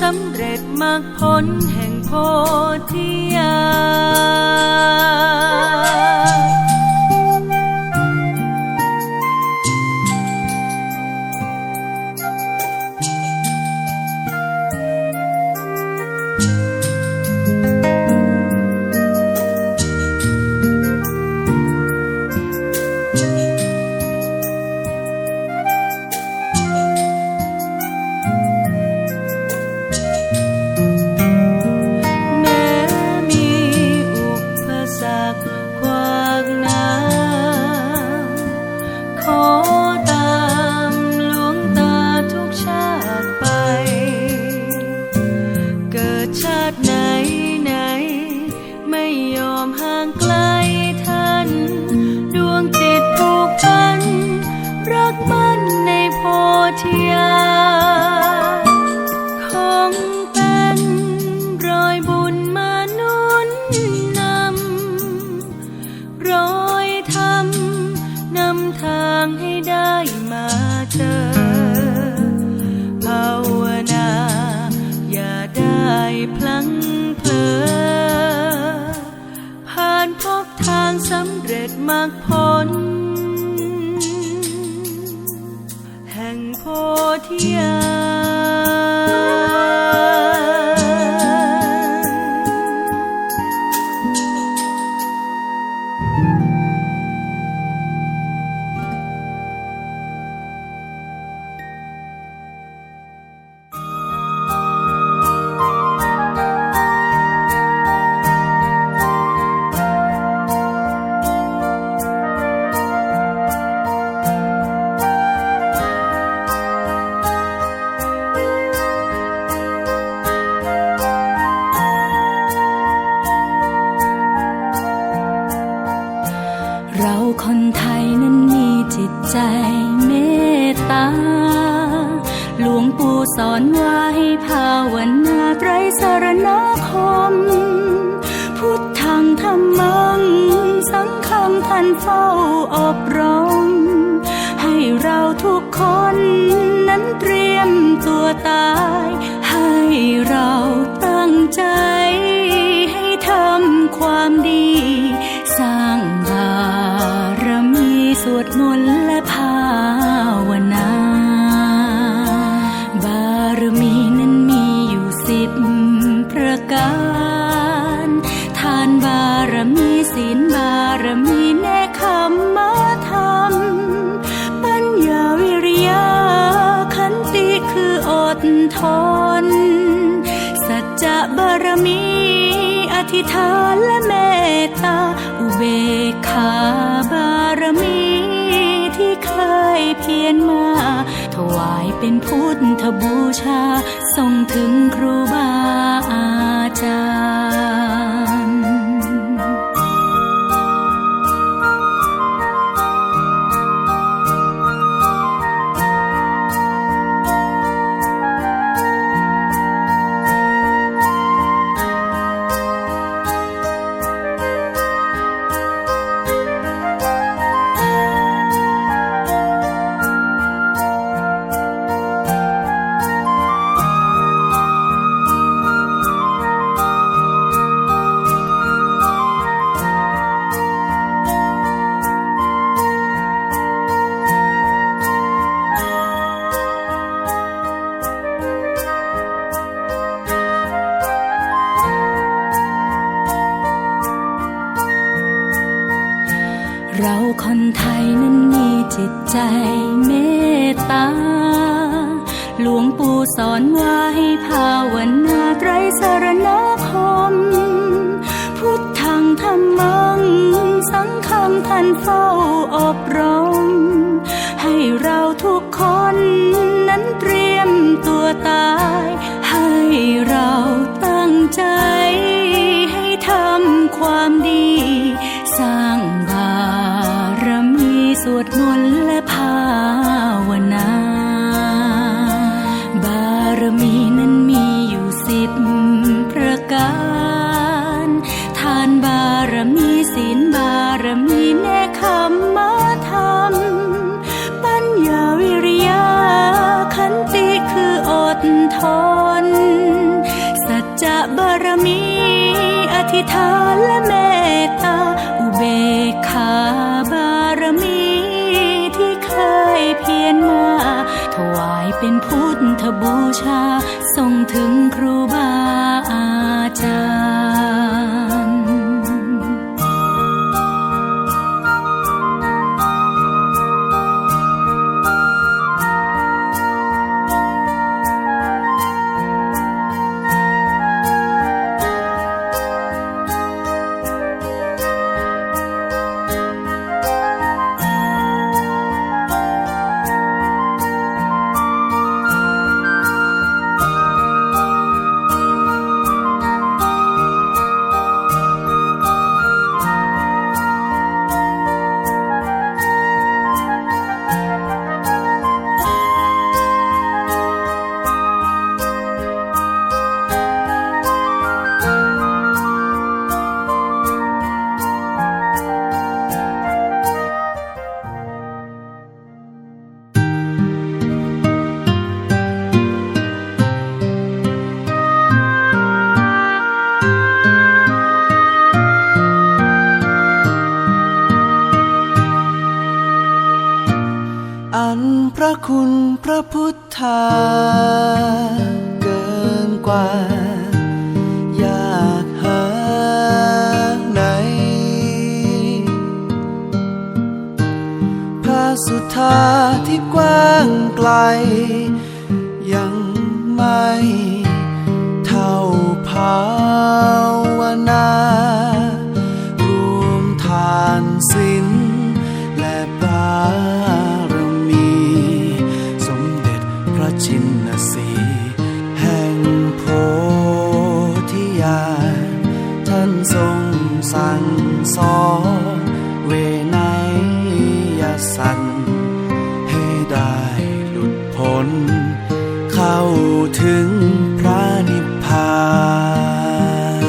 สำเร็จมากพ้นแห่งโพธิญาณ มรรคผล แห่งโพธิญาณ นคม พุทธังธรรมัง สังฆังท่านเฝ้าอบรม ศีลบารมีแนคขมมธรรม ปัญญาวิริยะขันติคืออดทน สัจจะบารมี อธิษฐานและเมตตา อุเบกขาบารมีที่เคยเพียรมา ถวายเป็นพุทธบูชาส่งถึงครูบาอาจารย์ อบรม ให้เราทุกคนนั้นเตรียมตัวตายให้เรา ฐานและเมตตาอุเบกขาบารมีที่เคยเพียรมา ถวายเป็นพุทธบูชาส่งถึงครูบาอาจารย์ ว่า อยากหาไหน พระสุธาที่กว้างไกล สั่งสอนเวไนยสัตว์ให้ได้หลุดพ้น เข้าถึงพระนิพพาน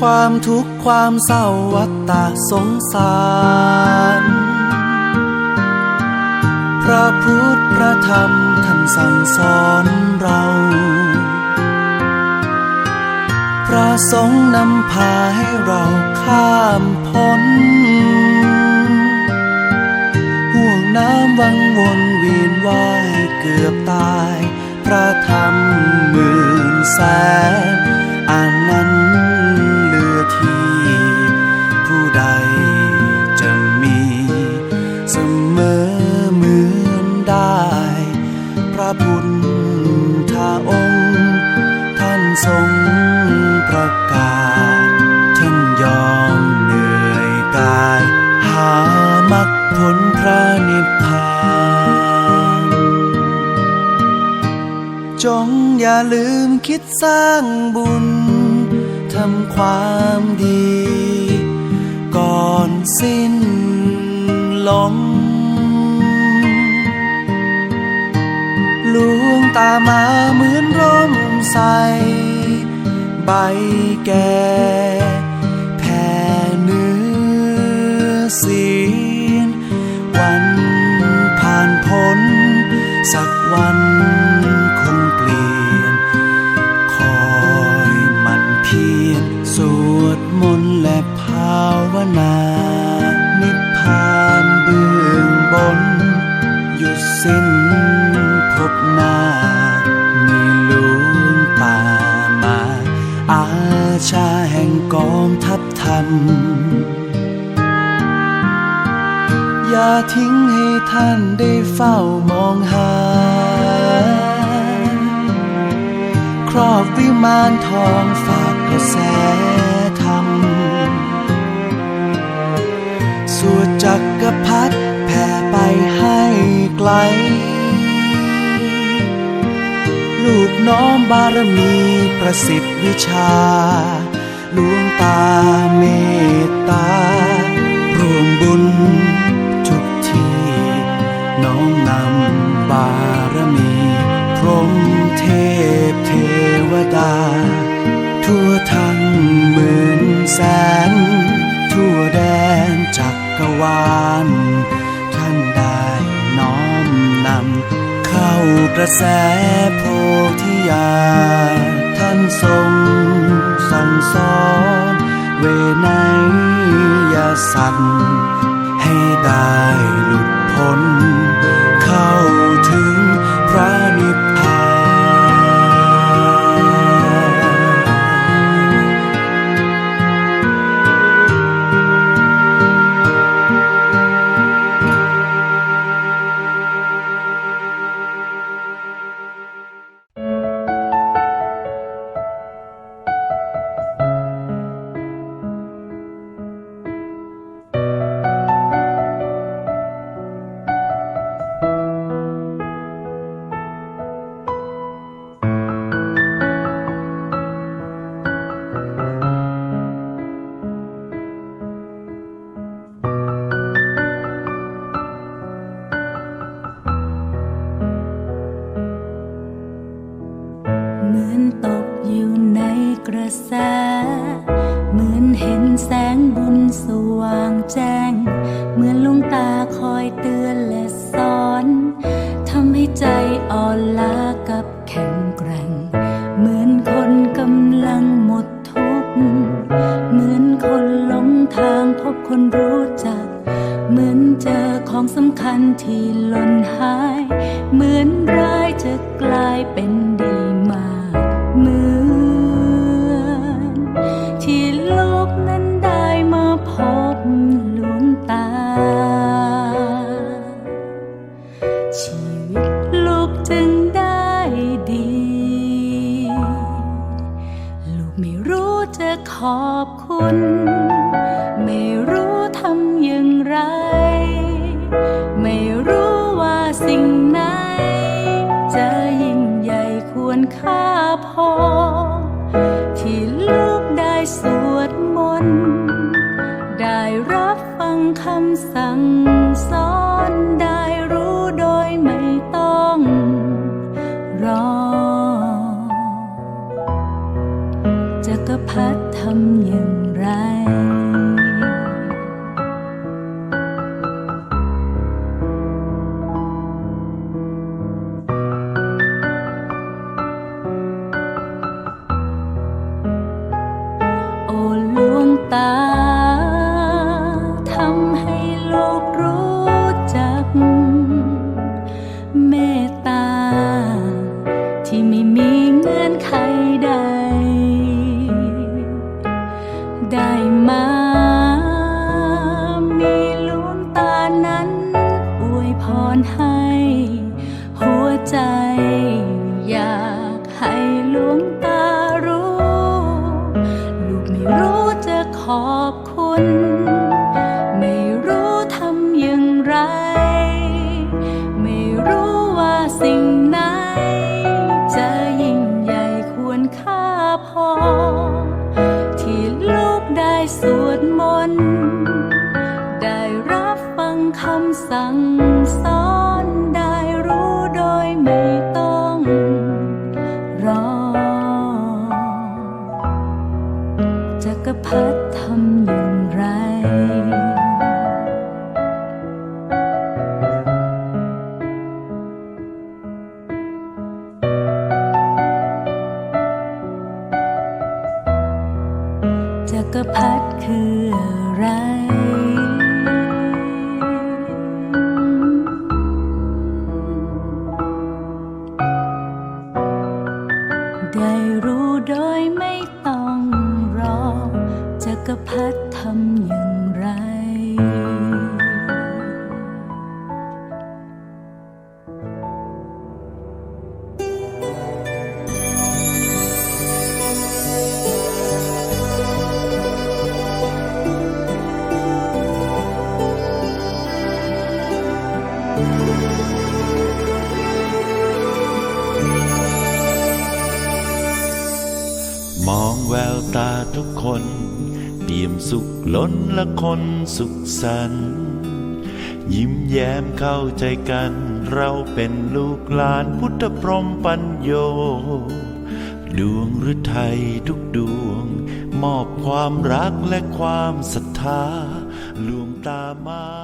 ความทุกข์ความเศร้าวัฏฏะสงสาร พระพุทธพระธรรมท่านสั่งสอนเรา ระสงฆ์นำพาให้เราข้ามพ้นห่วงน้ำวังวนเวียนว่ายเกือบตาย พระธรรมหมื่นแสนอันนั้นเหลือที่ ผู้ใดจะมีเสมอเหมือนได้ พระพุทธองค์ ท่านทรง คิดสร้างบุญ ทำความดี ก่อนสิ้นลมลวงตามาเหมือนร่มใส ใบแก่ อย่าทิ้งให้ท่านได้เฝ้ามองหา ครอบวิมานทองฝากกระแสธรรม สวดจักกรพรรดิแผ่ไปให้ไกล ลูกน้อมบารมีประสิทธิ์วิชาลวงตาเมตตารวมบุญ น้อมนำบารมี พรหมเทพเทวดา ทั่วทั้งหมื่นแสน ทั่วแดนจักรวาล ท่านได้น้อมนำเข้ากระแสโพธิญาณท่านทรงสั่งสอนเวไนยสัตว์ให้ได้หลุด คัญที่หล่นหาย เหมือนร้ายจะกลายเป็นดีมากเหมือนที่โลกนั้นได้มาพบหลวงตา ชีวิตลูกจึงได้ดี ลูกไม่รู้จะขอบคุณ ไม่รู้ สั่งสอนได้รู้โดยไม่ต้องรอจักรพรรดิทำอย่าง สวดมนต์ ได้รับฟังคำสั่ง ไร สุขล้นและคนสุขสันต์ยิ้มแย้มเข้าใจกัน เราเป็นลูกหลานพุทธพรหมปัญโย ดวงฤทัยทุกดวง มอบความรักและความศรัทธาลวงตามา